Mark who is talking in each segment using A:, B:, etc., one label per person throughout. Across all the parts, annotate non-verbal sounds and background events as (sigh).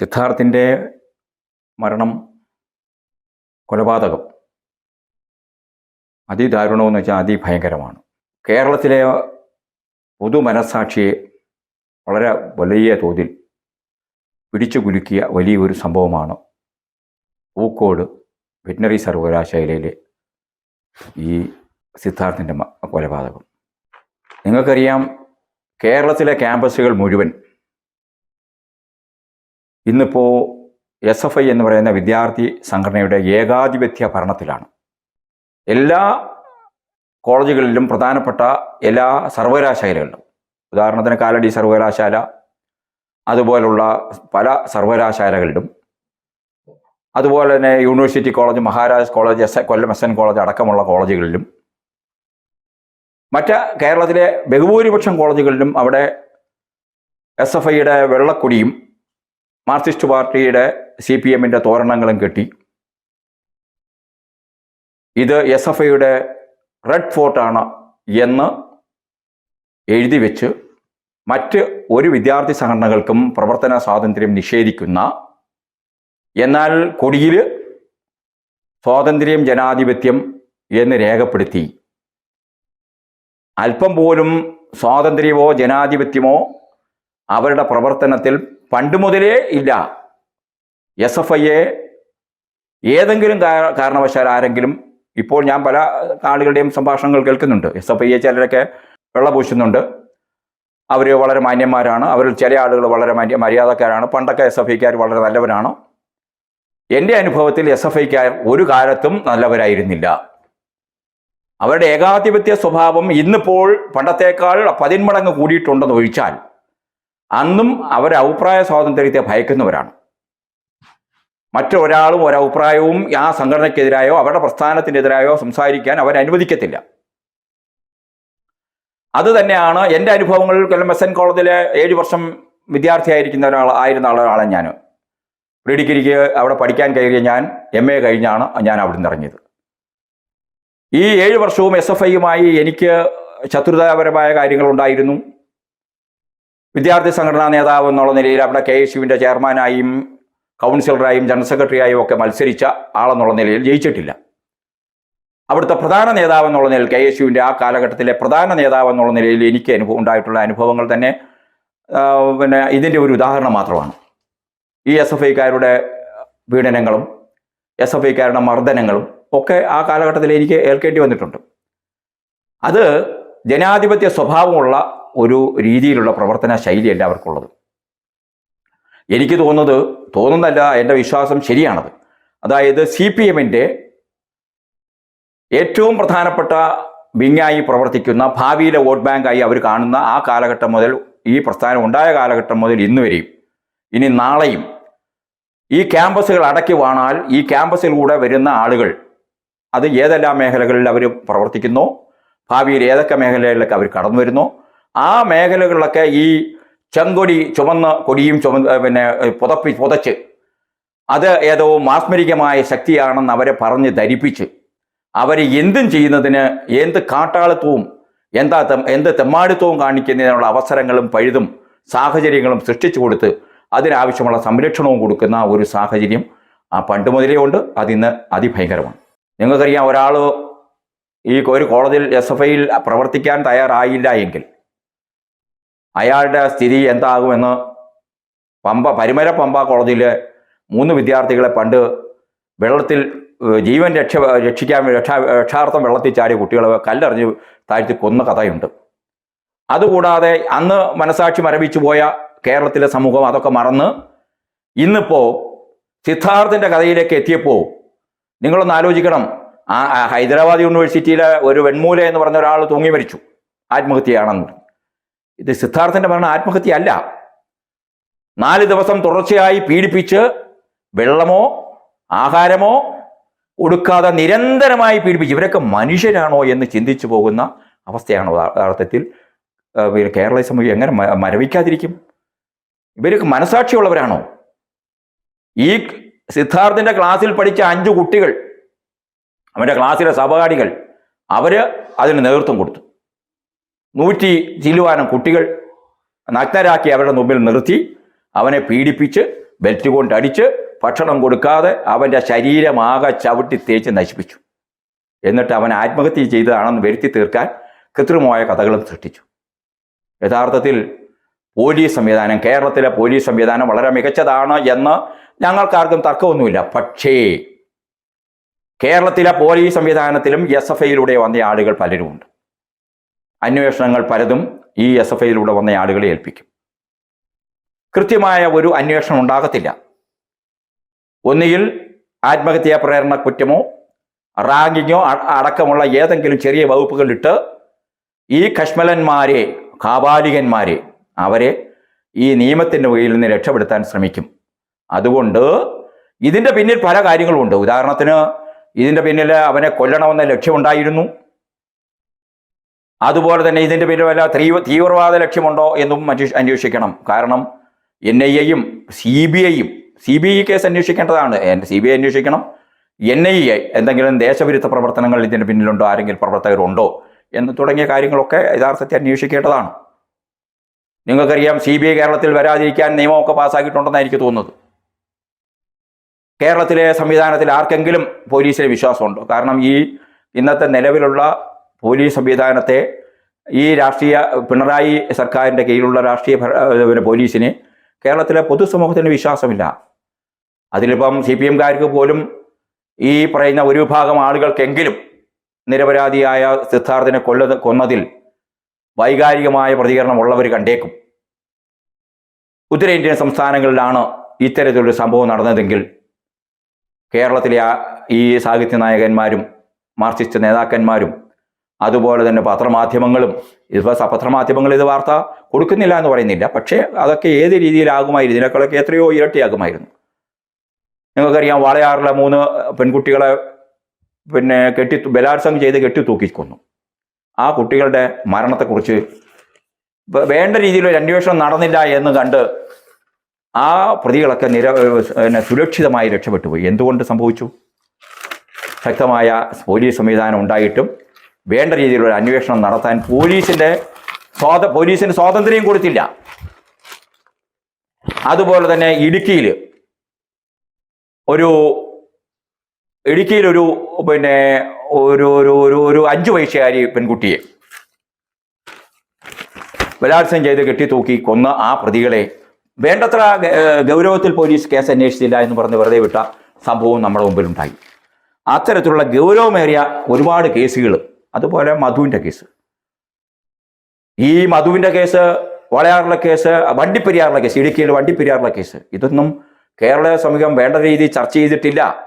A: സിദ്ധാർത്ഥിന്റെ മരണം കൊലപാതകം അതിദാരുണമെന്ന് വെച്ചാൽ അതിഭയങ്കരമാണ്. കേരളത്തിലെ പൊതുമനസാക്ഷിയെ വളരെ വലിയ തോതിൽ പിടിച്ചു കുലുക്കിയ വലിയൊരു സംഭവമാണ് പൂക്കോട് വെറ്റിനറി സർവകലാശാലയിലെ ഈ സിദ്ധാർത്ഥിന്റെ കൊലപാതകം. നിങ്ങൾക്കറിയാം കേരളത്തിലെ ക്യാമ്പസുകൾ മുഴുവൻ ഇന്നിപ്പോൾ എസ് എഫ് ഐ എന്ന് പറയുന്ന വിദ്യാർത്ഥി സംഘടനയുടെ ഏകാധിപത്യ ഭരണത്തിലാണ്. എല്ലാ കോളേജുകളിലും പ്രധാനപ്പെട്ട എല്ലാ സർവകലാശാലകളിലും. ഉദാഹരണത്തിന് കാലടി സർവകലാശാല അതുപോലുള്ള പല സർവകലാശാലകളിലും. അതുപോലെ തന്നെ university college Maharaj college S Kollam S N college അടക്കമുള്ള കോളേജുകളിലും. മറ്റ് കേരളത്തിലെ ബഹുഭൂരിപക്ഷം കോളേജുകളിലും അവിടെ എസ് എഫ് ഐയുടെ വെള്ളക്കൊടിയും മാർക്സിസ്റ്റ് പാർട്ടിയുടെ സി പി എമ്മിന്റെ തോരണങ്ങളും കെട്ടി. ഇത് എസ് എഫ് ഐയുടെ റെഡ് ഫോർട്ടാണ് എന്ന് എഴുതി വെച്ച് മറ്റ് ഒരു വിദ്യാർത്ഥി സംഘടനകൾക്കും പ്രവർത്തന സ്വാതന്ത്ര്യം നിഷേധിക്കുന്ന എന്നാൽ കൊടിയിൽ സ്വാതന്ത്ര്യം ജനാധിപത്യം എന്ന് രേഖപ്പെടുത്തി. അല്പം പോലും സ്വാതന്ത്ര്യമോ ജനാധിപത്യമോ അവരുടെ പ്രവർത്തനത്തിൽ പണ്ട് മുതലേ ഇല്ല. എസ് എഫ് ഐയെ ഏതെങ്കിലും കാരണവശാൽ ആരെങ്കിലും ഇപ്പോൾ ഞാൻ പല ആളുകളുടെയും സംഭാഷണങ്ങൾ കേൾക്കുന്നുണ്ട്. എസ് എഫ് ഐയെ ചിലരൊക്കെ വെള്ളപൂശുന്നുണ്ട് അവർ വളരെ മാന്യന്മാരാണ്. അവരിൽ ചില ആളുകൾ വളരെ മാന്യ മര്യാദക്കാരാണ്. പണ്ടൊക്കെ എസ് എഫ് ഐക്കാർ വളരെ നല്ലവരാണ്. എന്റെ അനുഭവത്തിൽ എസ് എഫ് ഐക്കാർ ഒരു കാലത്തും നല്ലവരായിരുന്നില്ല. അവരുടെ ഏകാധിപത്യ സ്വഭാവം ഇന്നിപ്പോൾ പണ്ടത്തേക്കാൾ പതിന്മടങ്ങ് കൂടിയിട്ടുണ്ടെന്ന് ഒഴിച്ചാൽ അന്നും അവർ അഭിപ്രായ സ്വാതന്ത്ര്യത്തെ ഭയക്കുന്നവരാണ്. മറ്റൊരാളും ഒരഭിപ്രായവും ആ സംഘടനയ്ക്കെതിരായോ അവരുടെ പ്രസ്ഥാനത്തിനെതിരായോ സംസാരിക്കാൻ അവർ അനുവദിക്കത്തില്ല. അത് തന്നെയാണ് എന്റെ അനുഭവങ്ങൾ കൊല്ലം എസ് എൻ കോളേജിലെ ഏഴ് വർഷം വിദ്യാർത്ഥിയായിരിക്കുന്ന ഒരാൾ ആയിരുന്ന ആളാണ് ഞാൻ. പ്രീ ഡിഗ്രിക്ക് അവിടെ പഠിക്കാൻ കയറിയ ഞാൻ എം എ കഴിഞ്ഞാണ് ഞാൻ അവിടെ നിന്ന് ഇറങ്ങിയത്. ഈ ഏഴ് വർഷവും എസ് എഫ് ഐയുമായി എനിക്ക് ശത്രുതാപരമായ കാര്യങ്ങളുണ്ടായിരുന്നു വിദ്യാർത്ഥി സംഘടനാ നേതാവ് എന്നുള്ള നിലയിൽ അവിടെ കെ എസ് യുവിന്റെ ചെയർമാനായും കൗൺസിലറായും ജനറൽ സെക്രട്ടറിയായും ഒക്കെ മത്സരിച്ച ആളെന്നുള്ള നിലയിൽ ജയിച്ചിട്ടില്ല. അവിടുത്തെ പ്രധാന നേതാവ് എന്നുള്ള നിലയിൽ കെ എസ് യുവിന്റെ ആ കാലഘട്ടത്തിലെ പ്രധാന നേതാവ് എന്നുള്ള നിലയിൽ എനിക്ക് അനുഭവം ഉണ്ടായിട്ടുള്ള അനുഭവങ്ങൾ തന്നെ പിന്നെ ഇതിന്റെ ഒരു ഉദാഹരണം മാത്രമാണ്. ഈ എസ് എഫ് ഐക്കാരുടെ പീഡനങ്ങളും എസ് എഫ് ഐക്കാരുടെ മർദ്ദനങ്ങളും ഒക്കെ ആ കാലഘട്ടത്തിൽ എനിക്ക് ഏൽക്കേണ്ടി വന്നിട്ടുണ്ട്. അത് ജനാധിപത്യ സ്വഭാവമുള്ള ഒരു രീതിയിലുള്ള പ്രവർത്തന ശൈലിയല്ല അവർക്കുള്ളത് എനിക്ക് തോന്നുന്നത് തോന്നുന്നല്ല എന്റെ വിശ്വാസം ശരിയാണത്. അതായത് സി പി എമ്മിന്റെ ഏറ്റവും പ്രധാനപ്പെട്ട വിങ്ങായി പ്രവർത്തിക്കുന്ന ഭാവിയിലെ വോട്ട് ബാങ്കായി അവർ കാണുന്ന ആ കാലഘട്ടം മുതൽ ഈ പ്രസ്ഥാനം ഉണ്ടായ കാലഘട്ടം മുതൽ ഇന്ന് വരെയും ഇനി നാളെയും ഈ ക്യാമ്പസുകൾ അടക്കി വാണാൽ ഈ ക്യാമ്പസിലൂടെ വരുന്ന ആളുകൾ അത് ഏതെല്ലാം മേഖലകളിൽ അവർ പ്രവർത്തിക്കുന്നു ഭാവിയിൽ ഏതൊക്കെ മേഖലകളിലൊക്കെ അവർ കടന്നു വരുന്നു ആ മേഖലകളിലൊക്കെ ഈ ചെങ്കൊടി ചുമന്ന കൊടിയും ചുമ പിന്നെ പുതപ്പി പുതച്ച് അത് ഏതോ മാസ്മരികമായ ശക്തിയാണെന്ന് അവരെ പറഞ്ഞ് ധരിപ്പിച്ച് അവർ എന്തും ചെയ്യുന്നതിന് എന്ത് കാട്ടാളത്വവും എന്താ എന്ത് തെമ്മാടിത്വവും കാണിക്കുന്നതിനുള്ള അവസരങ്ങളും പഴുതും സാഹചര്യങ്ങളും സൃഷ്ടിച്ചു കൊടുത്ത് അതിനാവശ്യമുള്ള സംരക്ഷണവും കൊടുക്കുന്ന ഒരു സാഹചര്യം ആ പണ്ട് മുതലേ ഉണ്ട് അതിന്ന് അതിഭയങ്കരമാണ്. നിങ്ങൾക്കറിയാം ഒരാൾ ഈ ഒരു കോളേജിൽ എസ് എഫ് ഐയിൽ പ്രവർത്തിക്കാൻ തയ്യാറായില്ല എങ്കിൽ അയാളുടെ സ്ഥിതി എന്താകുമെന്ന് പമ്പ പരിമര പമ്പ കോളേജിലെ മൂന്ന് വിദ്യാർത്ഥികളെ പണ്ട് വെള്ളത്തിൽ ജീവൻ രക്ഷ രക്ഷിക്കാൻ രക്ഷാ രക്ഷാർത്ഥം വെള്ളത്തിൽ ചാടിയ കുട്ടികളെ കല്ലെറിഞ്ഞ് താഴ്ത്തി കൊന്ന കഥയുണ്ട്. അതുകൂടാതെ അന്ന് മനസാക്ഷി മരവിച്ചു പോയ കേരളത്തിലെ സമൂഹം അതൊക്കെ മറന്ന് ഇന്നിപ്പോൾ സിദ്ധാർത്ഥിന്റെ കഥയിലേക്ക് എത്തിയപ്പോൾ നിങ്ങളൊന്ന് ആലോചിക്കണം. ഹൈദരാബാദ് യൂണിവേഴ്സിറ്റിയിലെ ഒരു വെൺമൂല എന്ന് പറഞ്ഞ ഒരാൾ തൂങ്ങി മരിച്ചു. ആത്മഹത്യയാണെന്ന്. ഇത് സിദ്ധാർത്ഥന്റെ മരണം ആത്മഹത്യയല്ല. നാല് ദിവസം തുടർച്ചയായി പീഡിപ്പിച്ച് വെള്ളമോ ആഹാരമോ കൊടുക്കാതെ നിരന്തരമായി പീഡിപ്പിച്ച് ഇവരൊക്കെ മനുഷ്യരാണോ എന്ന് ചിന്തിച്ചു പോകുന്ന അവസ്ഥയാണ് യഥാർത്ഥത്തിൽ കേരള സമൂഹം എങ്ങനെ മരവിക്കാതിരിക്കും? ഇവരൊക്കെ മനസാക്ഷിയുള്ളവരാണോ? ഈ സിദ്ധാർത്ഥിന്റെ ക്ലാസ്സിൽ പഠിച്ച അഞ്ചു കുട്ടികൾ അവന്റെ ക്ലാസ്സിലെ സഹപാഠികൾ അവർ അതിന് നേതൃത്വം കൊടുത്തു. നൂറ്റി ചില്ലുവാനം കുട്ടികൾ നഗ്നരാക്കി അവരുടെ മുമ്പിൽ നിർത്തി. അവനെ പീഡിപ്പിച്ച് ബെൽറ്റ് കൊണ്ട് അടിച്ച് ഭക്ഷണം കൊടുക്കാതെ അവന്റെ ശരീരമാകെ ചവിട്ടി തേച്ച് നശിപ്പിച്ചു. എന്നിട്ട് അവൻ ആത്മഹത്യ ചെയ്തതാണെന്ന് വരുത്തി തീർക്കാൻ കൃത്രിമമായ കഥകളും സൃഷ്ടിച്ചു. യഥാർത്ഥത്തിൽ പോലീസ് സംവിധാനം കേരളത്തിലെ പോലീസ് സംവിധാനം വളരെ മികച്ചതാണ് എന്ന് ഞങ്ങൾക്കാർക്കും തർക്കമൊന്നുമില്ല. പക്ഷേ കേരളത്തിലെ പോലീസ് സംവിധാനത്തിലും എസ് എഫ് ഐയിലൂടെ വന്ന ആളുകൾ പലരുമുണ്ട്. അന്വേഷണങ്ങൾ പലതും ഈ എസ് എഫ് ഐയിലൂടെ വന്ന ആളുകളെ ഏൽപ്പിക്കും. കൃത്യമായ ഒരു അന്വേഷണം ഉണ്ടാകത്തില്ല. ഒന്നുകിൽ ആത്മഹത്യാ പ്രേരണ കുറ്റമോ റാങ്കിങ്ങോ അടക്കമുള്ള ഏതെങ്കിലും ചെറിയ വകുപ്പുകളിട്ട് ഈ കശ്മലന്മാരെ കാപാലികന്മാരെ അവരെ ഈ നിയമത്തിന്റെ കീഴിൽ നിന്ന് രക്ഷപ്പെടുത്താൻ ശ്രമിക്കും. അതുകൊണ്ട് ഇതിന്റെ പിന്നിൽ പല കാര്യങ്ങളുമുണ്ട് ഉദാഹരണത്തിന് ഇതിന്റെ പിന്നിൽ അവനെ കൊല്ലണമെന്ന ലക്ഷ്യമുണ്ടായിരുന്നു. അതുപോലെ തന്നെ ഇതിന്റെ പിന്നിൽ വല്ല തീവ്ര തീവ്രവാദ ലക്ഷ്യമുണ്ടോ എന്നും അന്വേഷ- അന്വേഷിക്കണം. കാരണം എൻ ഐ എയും സി ബി ഐയും സി ബി ഐ കേസ് അന്വേഷിക്കേണ്ടതാണ്. സി ബി ഐ അന്വേഷിക്കണം. എൻ ഐ എ എന്തെങ്കിലും ദേശവിരുദ്ധ പ്രവർത്തനങ്ങൾ ഇതിന് പിന്നിലുണ്ടോ? ആരെങ്കിലും പ്രവർത്തകരുണ്ടോ? എന്ന് തുടങ്ങിയ കാര്യങ്ങളൊക്കെ യഥാർത്ഥത്തിൽ അന്വേഷിക്കേണ്ടതാണ്. നിങ്ങൾക്കറിയാം സി ബി ഐ കേരളത്തിൽ വരാതിരിക്കാൻ നിയമമൊക്കെ പാസ്സാക്കിയിട്ടുണ്ടെന്നാണ് എനിക്ക് തോന്നുന്നത്. കേരളത്തിലെ സംവിധാനത്തിൽ ആർക്കെങ്കിലും പോലീസിലെ വിശ്വാസമുണ്ടോ? കാരണം ഈ ഇന്നത്തെ നിലവിലുള്ള പോലീസ് സംവിധാനത്തെ ഈ രാഷ്ട്രീയ പിണറായി സർക്കാരിന്റെ കീഴിലുള്ള രാഷ്ട്രീയ പിന്നെ പോലീസിന് കേരളത്തിലെ പൊതുസമൂഹത്തിന് വിശ്വാസമില്ല. അതിലിപ്പം സി പി എംകാർക്ക് പോലും ഈ പറയുന്ന ഒരു വിഭാഗം ആളുകൾക്കെങ്കിലും നിരപരാധിയായ സിദ്ധാർത്ഥിനെ കൊല്ല കൊന്നതിൽ വൈകാരികമായ പ്രതികരണം ഉള്ളവർ കണ്ടേക്കും. ഉത്തരേന്ത്യൻ സംസ്ഥാനങ്ങളിലാണ് ഇത്തരത്തിലൊരു സംഭവം നടന്നതെങ്കിൽ കേരളത്തിലെ ഈ സാഹിത്യ നായകന്മാരും മാർക്സിസ്റ്റ് നേതാക്കന്മാരും അതുപോലെ തന്നെ പത്രമാധ്യമങ്ങളും ഇപ്പോൾ പത്രമാധ്യമങ്ങൾ ഇത് വാർത്ത കൊടുക്കുന്നില്ല എന്ന് പറയുന്നില്ല. പക്ഷേ അതൊക്കെ ഏത് രീതിയിലാകുമായിരുന്നു? ഇതിനേക്കാളൊക്കെ എത്രയോ ഇരട്ടിയാകുമായിരുന്നു. നിങ്ങൾക്കറിയാം വാളയാറിലെ മൂന്ന് പെൺകുട്ടികളെ പിന്നെ കെട്ടി ബലാത്സംഗം ചെയ്ത് കെട്ടി തൂക്കിക്കൊന്നു. ആ കുട്ടികളുടെ മരണത്തെക്കുറിച്ച് വേണ്ട രീതിയിൽ ഒരു അന്വേഷണം നടന്നില്ല എന്ന് കണ്ട് ആ പ്രതികളൊക്കെ നിര സുരക്ഷിതമായി രക്ഷപ്പെട്ടു പോയി എന്തുകൊണ്ട് സംഭവിച്ചു? ശക്തമായ പോലീസ് സംവിധാനം ഉണ്ടായിട്ടും വേണ്ട രീതിയിലുള്ള അന്വേഷണം നടത്താൻ പോലീസിന്റെ സ്വാത പോലീസിന് സ്വാതന്ത്ര്യം കൊടുത്തില്ല. അതുപോലെ തന്നെ ഇടുക്കിയിൽ ഒരു ഇടുക്കിയിലൊരു പിന്നെ ഒരു ഒരു ഒരു ഒരു അഞ്ചു വയസ്സുകാരി പെൺകുട്ടിയെ ബലാത്സംഗം ചെയ്ത് കെട്ടി തൂക്കി കൊന്ന ആ പ്രതികളെ വേണ്ടത്ര ഗൗരവത്തിൽ പോലീസ് കേസ് അന്വേഷിച്ചില്ല എന്ന് പറഞ്ഞ് വെറുതെ വിട്ട സംഭവം നമ്മുടെ മുമ്പിലുണ്ടായി. അത്തരത്തിലുള്ള ഗൗരവമേറിയ ഒരുപാട് കേസുകൾ അതുപോലെ മധുവിന്റെ കേസ്. ഈ മധുവിന്റെ കേസ് വളയാറിലെ കേസ് വണ്ടിപ്പെരിയാറിലെ കേസ് ഇടുക്കിയിൽ വണ്ടിപ്പെരിയാറിലെ കേസ് ഇതൊന്നും കേരള സമൂഹം വേണ്ട രീതിയിൽ ചർച്ച ചെയ്തിട്ടില്ല.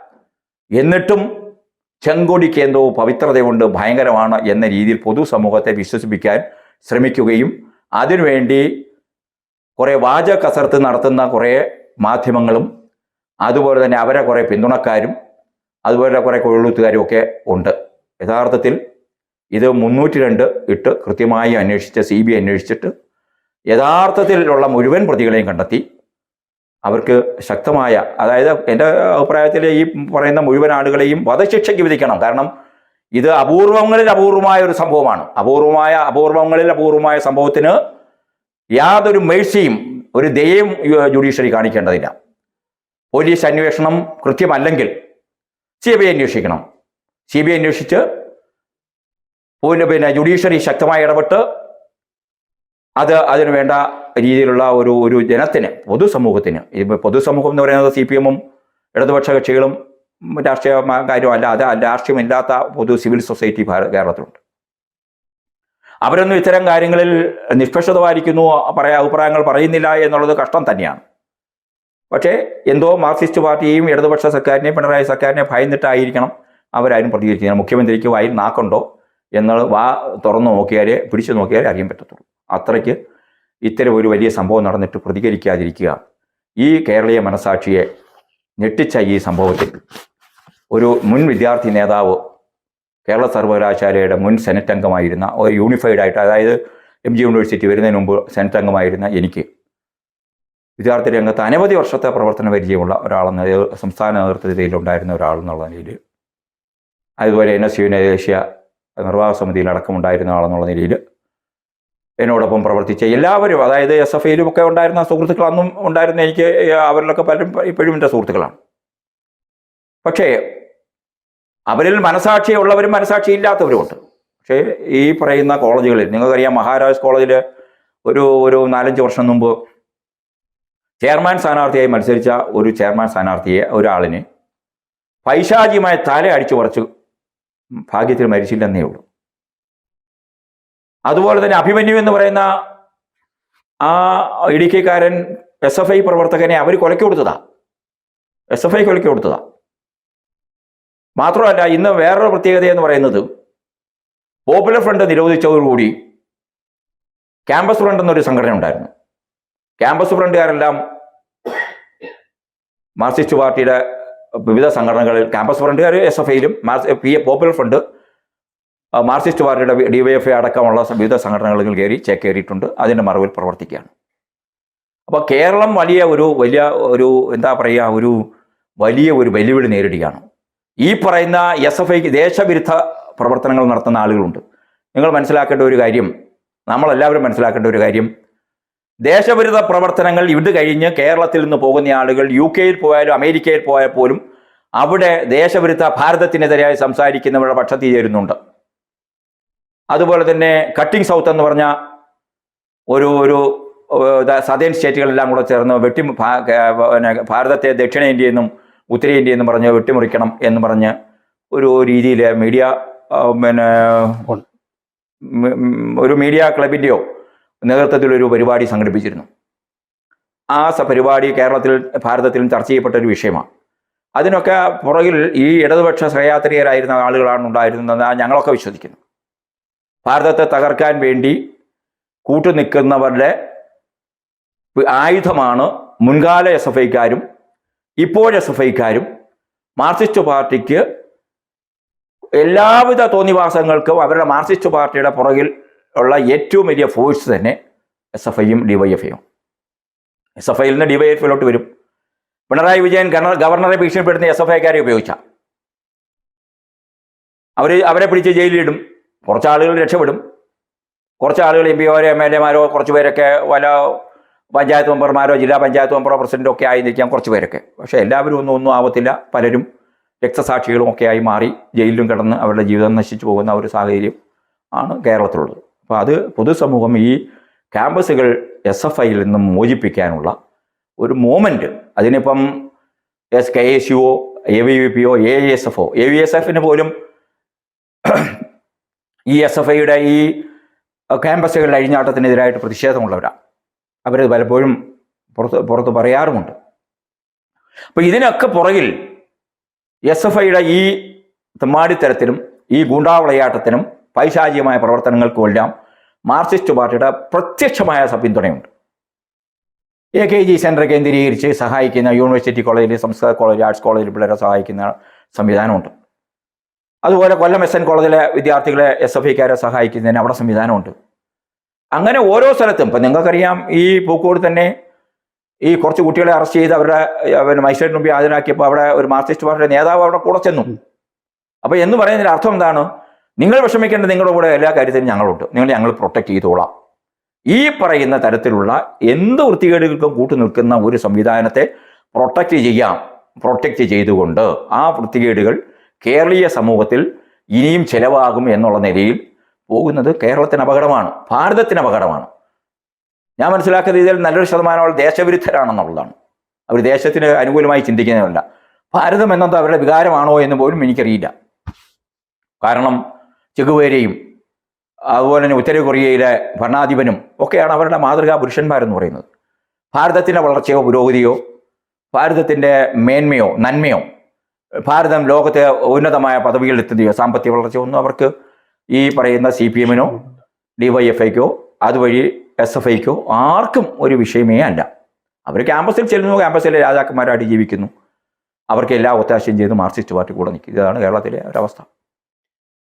A: എന്നിട്ടും ചെങ്കൊടിക്ക് എന്തോ പവിത്രതയുണ്ട് ഭയങ്കരമാണ് എന്ന രീതിയിൽ പൊതുസമൂഹത്തെ വിശ്വസിപ്പിക്കാൻ ശ്രമിക്കുകയും അതിനുവേണ്ടി കുറേ വാച കസർത്ത് നടത്തുന്ന കുറേ മാധ്യമങ്ങളും അതുപോലെ തന്നെ അവരെ കുറേ പിന്തുണക്കാരും അതുപോലെ കുറേ കൊഴുത്തുകാരും ഒക്കെ ഉണ്ട്. യഥാർത്ഥത്തിൽ ഇത് മുന്നൂറ്റി രണ്ട് ഇട്ട് കൃത്യമായി അന്വേഷിച്ച് സി ബി അന്വേഷിച്ചിട്ട് യഥാർത്ഥത്തിലുള്ള മുഴുവൻ പ്രതികളെയും കണ്ടെത്തി. അവർക്ക് ശക്തമായ അതായത് എന്റെ അഭിപ്രായത്തിൽ ഈ പറയുന്ന മുഴുവൻ ആളുകളെയും വധശിക്ഷയ്ക്ക് വിധിക്കണം. കാരണം ഇത് അപൂർവങ്ങളിൽ അപൂർവമായ ഒരു സംഭവമാണ്. അപൂർവമായ അപൂർവങ്ങളിൽ അപൂർവമായ സംഭവത്തിന് യാതൊരു മേഴ്സിയും ഒരു ദയയും ജുഡീഷ്യറി കാണിക്കേണ്ടതില്ല. പോലീസ് അന്വേഷണം കൃത്യമല്ലെങ്കിൽ സി ബി ഐ അന്വേഷിക്കണം. സി ബി ഐ അന്വേഷിച്ച് പിന്നെ ജുഡീഷ്യറി ശക്തമായി ഇടപെട്ട് അത് അതിന് വേണ്ട രീതിയിലുള്ള ഒരു ഒരു ജനത്തിന് പൊതുസമൂഹത്തിന് ഇപ്പോൾ പൊതുസമൂഹം എന്ന് പറയുന്നത് സി പി എമ്മും ഇടതുപക്ഷ കക്ഷികളും രാഷ്ട്രീയ കാര്യമല്ല അത് രാഷ്ട്രീയമില്ലാത്ത പൊതു സിവിൽ സൊസൈറ്റി ഭാര- കേരളത്തിലുണ്ട്. അവരൊന്നും ഇത്തരം കാര്യങ്ങളിൽ നിഷ്പക്ഷത പാലിക്കുന്നു പറയാ അഭിപ്രായങ്ങൾ പറയുന്നില്ല എന്നുള്ളത് കഷ്ടം തന്നെയാണ്. പക്ഷേ എന്തോ മാർക്സിസ്റ്റ് പാർട്ടിയെയും ഇടതുപക്ഷ സർക്കാരിനെയും പിണറായി സർക്കാരിനെ ഭയന്നിട്ടായിരിക്കണം അവരാരും പ്രതികരിക്കുന്നത്. മുഖ്യമന്ത്രിക്ക് വായിൽ നാക്കുണ്ടോ? എന്നുള്ളത് വാ തുറന്നു നോക്കിയാലേ പിടിച്ചു നോക്കിയാലേ അറിയാൻ പറ്റത്തുള്ളൂ. അത്രയ്ക്ക് ഇത്തരം ഒരു വലിയ സംഭവം നടന്നിട്ട് പ്രതികരിക്കാതിരിക്കുക. ഈ കേരളീയ മനസാക്ഷിയെ ഞെട്ടിച്ച ഈ സംഭവത്തിൽ ഒരു മുൻ വിദ്യാർത്ഥി നേതാവ് കേരള സർവകലാശാലയുടെ മുൻ സെനറ്റ് അംഗമായിരുന്ന ഒരു യൂണിഫൈഡ് ആയിട്ട് അതായത് എം ജി യൂണിവേഴ്സിറ്റി വരുന്നതിന് മുമ്പ് സെനറ്റ് അംഗമായിരുന്ന എനിക്ക് വിദ്യാർത്ഥി രംഗത്ത് അനവധി വർഷത്തെ പ്രവർത്തന പരിചയമുള്ള ഒരാളെന്ന സംസ്ഥാന നേതൃത്വത്തിലുണ്ടായിരുന്ന ഒരാളെന്നുള്ള നിലയിൽ. അതുപോലെ എൻ എസ് ദേശീയ നിർവാഹക സമിതിയിൽ അടക്കമുണ്ടായിരുന്ന ആളെന്നുള്ള നിലയിൽ എന്നോടൊപ്പം പ്രവർത്തിച്ച എല്ലാവരും അതായത് എസ് എഫ് ഐയിലും ഒക്കെ ഉണ്ടായിരുന്ന സുഹൃത്തുക്കൾ അന്നും ഉണ്ടായിരുന്ന എനിക്ക് അവരിലൊക്കെ പലരും ഇപ്പോഴും എന്റെ സുഹൃത്തുക്കളാണ്. പക്ഷേ അവരിൽ മനസാക്ഷിയുള്ളവരും മനസാക്ഷി ഇല്ലാത്തവരുമുണ്ട് പക്ഷേ ഈ പറയുന്ന കോളേജുകളിൽ നിങ്ങൾക്കറിയാം മഹാരാജ് കോളേജിൽ ഒരു ഒരു നാലഞ്ച് വർഷം മുമ്പ് ചെയർമാൻ സ്ഥാനാർത്ഥിയായി മത്സരിച്ച ഒരു ചെയർമാൻ സ്ഥാനാർത്ഥിയെ ഒരാളിന് പൈശാചികമായ തല അടിച്ചു പറിച്ചു ഭാഗ്യത്തിൽ മരിച്ചില്ലെന്നേ ഉള്ളൂ. അതുപോലെ തന്നെ അഭിമന്യു എന്ന് പറയുന്ന ആ ഇടുക്കിക്കാരൻ എസ് എഫ് ഐ പ്രവർത്തകനെ അവർ കൊലക്കി കൊടുത്തതാ. എസ് എഫ് ഐ കൊലക്കി കൊടുത്തതാ. മാത്രമല്ല ഇന്ന് വേറൊരു പ്രത്യേകത എന്ന് പറയുന്നത് പോപ്പുലർ ഫ്രണ്ട് നിരോധിച്ചതോടുകൂടി ക്യാമ്പസ് ഫ്രണ്ട് എന്നൊരു സംഘടന ഉണ്ടായിരുന്നു. ക്യാമ്പസ് ഫ്രണ്ടുകാരെല്ലാം മാർക്സിസ്റ്റ് പാർട്ടിയുടെ വിവിധ സംഘടനകളിൽ ക്യാമ്പസ് ഫ്രണ്ടുകാർ S F ഐയിലും P A popular front Marxist പാർട്ടിയുടെ ഐ അടക്കമുള്ള വിവിധ സംഘടനകളിൽ കയറി ചേക്കേറിയിട്ടുണ്ട് അതിന്റെ മറവിൽ പ്രവർത്തിക്കുകയാണ്. അപ്പോൾ കേരളം വലിയ ഒരു വലിയ ഒരു എന്താ പറയുക ഒരു വലിയ ഒരു വെല്ലുവിളി നേരിടുകയാണ്. ഈ പറയുന്ന എസ് എഫ് ഐക്ക് ദേശവിരുദ്ധ പ്രവർത്തനങ്ങൾ നടത്തുന്ന ആളുകളുണ്ട്. നിങ്ങൾ മനസ്സിലാക്കേണ്ട ഒരു കാര്യം നമ്മളെല്ലാവരും മനസ്സിലാക്കേണ്ട ഒരു കാര്യം ദേശവിരുദ്ധ പ്രവർത്തനങ്ങൾ ഇത് കഴിഞ്ഞ് കേരളത്തിൽ നിന്ന് പോകുന്ന ആളുകൾ യു കെയിൽ പോയാലും അമേരിക്കയിൽ പോയാൽ പോലും അവിടെ ദേശവിരുദ്ധ ഭാരതത്തിനെതിരായി സംസാരിക്കുന്നവരുടെ പക്ഷത്തിൽ ചേരുന്നുണ്ട്. അതുപോലെ തന്നെ കട്ടിംഗ് സൗത്ത് എന്ന് പറഞ്ഞ ഒരു ഒരു സദേൺ സ്റ്റേറ്റുകളെല്ലാം കൂടെ ചേർന്ന് വെട്ടി പിന്നെ ഭാരതത്തെ ദക്ഷിണേന്ത്യയെന്നും ഉത്തരേന്ത്യയെന്നും പറഞ്ഞ് വെട്ടിമുറിക്കണം എന്ന് പറഞ്ഞ് ഒരു രീതിയിൽ മീഡിയ പിന്നെ ഒരു മീഡിയ ക്ലബിന്റെയോ നേതൃത്വത്തിൽ ഒരു പരിപാടി സംഘടിപ്പിച്ചിരുന്നു. ആ പരിപാടി കേരളത്തിൽ ഭാരതത്തിലും ചർച്ച ചെയ്യപ്പെട്ട ഒരു വിഷയമാണ്. അതിനൊക്കെ പുറകിൽ ഈ ഇടതുപക്ഷ സഹയാത്രികരായിരുന്ന ആളുകളാണ് ഉണ്ടായിരുന്നത് ഞങ്ങളൊക്കെ വിശ്വസിക്കുന്നു. ഭാരതത്തെ തകർക്കാൻ വേണ്ടി കൂട്ടുനിൽക്കുന്നവരുടെ ആയുധമാണ് മുൻകാല എസ് എഫ് ഐക്കാരും ഇപ്പോൾ എസ് എഫ് ഐക്കാരും മാർക്സിസ്റ്റ് പാർട്ടിക്ക് എല്ലാവിധ തോന്നിവാസങ്ങൾക്കും അവരുടെ മാർക്സിസ്റ്റ് പാർട്ടിയുടെ പുറകിൽ ഉള്ള ഏറ്റവും വലിയ ഫോഴ്സ് തന്നെ എസ് എഫ് ഐയും ഡിവൈഎഫ്ഐയും എസ് എഫ് ഐയിൽ നിന്ന് ഡിവൈഎഫ്ഐയിലോട്ട് വരും. പിണറായി വിജയൻ ഗവർണർ ഗവർണറെ ഭീഷണിപ്പെടുത്തുന്ന എസ് എഫ് ഐക്കാരെ ഉപയോഗിച്ച. അവർ അവരെ പിടിച്ച് ജയിലിലിടും. കുറച്ച് ആളുകൾ രക്ഷപ്പെടും. കുറച്ച് ആളുകൾ എം പിമാരോ എം എൽ എമാരോ കുറച്ച് പേരൊക്കെ വല്ല പഞ്ചായത്ത് മെമ്പർമാരോ ജില്ലാ പഞ്ചായത്ത് മെമ്പറോ പ്രസിഡന്റോ ഒക്കെ ആയി നിൽക്കാം കുറച്ച് പേരൊക്കെ പക്ഷേ എല്ലാവരും ഒന്നും ഒന്നും ആവത്തില്ല. പലരും രക്തസാക്ഷികളും ഒക്കെയായി മാറി ജയിലിലും കിടന്ന് അവരുടെ ജീവിതം നശിച്ചു പോകുന്ന ഒരു സാഹചര്യം ആണ് കേരളത്തിലുള്ളത്. അപ്പോൾ അത് പൊതുസമൂഹം ഈ ക്യാമ്പസുകൾ എസ് എഫ് ഐയിൽ നിന്നും മോചിപ്പിക്കാനുള്ള ഒരു മൂമെന്റ് അതിനിപ്പം S K S യുഒ A V V P O A S F O A V S എഫിന് പോലും (clears throat) ഈ എസ് എഫ് ഐയുടെ ഈ ക്യാമ്പസുകളിൽ അഴിഞ്ഞാട്ടത്തിനെതിരായിട്ട് പ്രതിഷേധമുള്ളവരാണ്. അവർ പലപ്പോഴും പുറത്ത് പുറത്ത് പറയാറുമുണ്ട്. അപ്പോൾ ഇതിനൊക്കെ പുറകിൽ എസ് എഫ് ഐയുടെ ഈ തെമ്മാടിത്തരത്തിനും ഈ ഗൂണ്ടാവിളയാട്ടത്തിനും പൈശാചികമായ പ്രവർത്തനങ്ങൾക്കുമെല്ലാം മാർക്സിസ്റ്റ് പാർട്ടിയുടെ പ്രത്യക്ഷമായ പിന്തുണയുണ്ട് എ കെ ജി സെന്റർ കേന്ദ്രീകരിച്ച് സഹായിക്കുന്ന യൂണിവേഴ്സിറ്റി കോളേജിൽ സംസ്കൃത കോളേജ് ആർട്സ് കോളേജിൽ പിള്ളേരെ സഹായിക്കുന്ന സംവിധാനമുണ്ട്. അതുപോലെ കൊല്ലം എസ് എൻ കോളേജിലെ വിദ്യാർത്ഥികളെ എസ് എഫ് ഐക്കാരെ സഹായിക്കുന്നതിന് അവിടെ സംവിധാനമുണ്ട്. അങ്ങനെ ഓരോ സ്ഥലത്തും ഇപ്പം നിങ്ങൾക്കറിയാം ഈ പൂക്കോട് തന്നെ ഈ കുറച്ച് കുട്ടികളെ അറസ്റ്റ് ചെയ്ത് അവരുടെ പിന്നെ മജിസ്ട്രേറ്റ് മുമ്പിൽ ഹാജരാക്കിയപ്പോൾ അവിടെ ഒരു മാർക്സിസ്റ്റ് പാർട്ടിയുടെ നേതാവ് അവിടെ കൂടെ ചെന്നു. അപ്പോൾ എന്ന് പറയുന്നതിന്റെ അർത്ഥം എന്താണ്? നിങ്ങൾ വിഷമിക്കേണ്ട നിങ്ങളുടെ കൂടെ എല്ലാ കാര്യത്തിലും ഞങ്ങളുണ്ട്. നിങ്ങൾ ഞങ്ങൾ പ്രൊട്ടക്ട് ചെയ്തോളാം. ഈ പറയുന്ന തരത്തിലുള്ള എന്ത് വൃത്തികേടുകൾക്കും കൂട്ടു നിൽക്കുന്ന ഒരു സംവിധാനത്തെ പ്രൊട്ടക്റ്റ് ചെയ്യാം. പ്രൊട്ടക്റ്റ് ചെയ്തുകൊണ്ട് ആ വൃത്തികേടുകൾ കേരളീയ സമൂഹത്തിൽ ഇനിയും ചെലവാകും എന്നുള്ള നിലയിൽ പോകുന്നത് കേരളത്തിന് അപകടമാണ്. ഭാരതത്തിന് അപകടമാണ്. ഞാൻ മനസ്സിലാക്കുന്ന രീതിയിൽ നല്ലൊരു ശതമാനം അവർ ദേശവിരുദ്ധരാണെന്നുള്ളതാണ്. അവർ ദേശത്തിന് അനുകൂലമായി ചിന്തിക്കുന്നതല്ല. ഭാരതം എന്നത് അവരുടെ വികാരമാണോ എന്ന് പോലും എനിക്കറിയില്ല. കാരണം ചെകുവേരയും അതുപോലെ തന്നെ ഉത്തര കൊറിയയിലെ ഭരണാധിപനും ഒക്കെയാണ് അവരുടെ മാതൃകാ പുരുഷന്മാരെന്ന് പറയുന്നത്. ഭാരതത്തിന്റെ വളർച്ചയോ പുരോഗതിയോ ഭാരതത്തിന്റെ മേന്മയോ നന്മയോ ഭാരതം ലോകത്തെ ഉന്നതമായ പദവികളിലെത്തുകയോ സാമ്പത്തിക വളർച്ചയോ ഒന്നും അവർക്ക് ഈ പറയുന്ന സി പി എമ്മിനോ ഡി വൈ എഫ് ഐക്കോ അതുവഴി എസ് എഫ് ഐക്കോ ആർക്കും ഒരു വിഷയമേ അല്ല. അവർ ക്യാമ്പസിൽ ചെല്ലുന്നു ക്യാമ്പസിലെ രാജാക്കന്മാരായിട്ട് ജീവിക്കുന്നു. അവർക്ക് എല്ലാ ഒത്താശയും ചെയ്ത് മാർക്സിസ്റ്റ് പാർട്ടി കൂടെ നിൽക്കും ഇതാണ് കേരളത്തിലെ ഒരവസ്ഥ.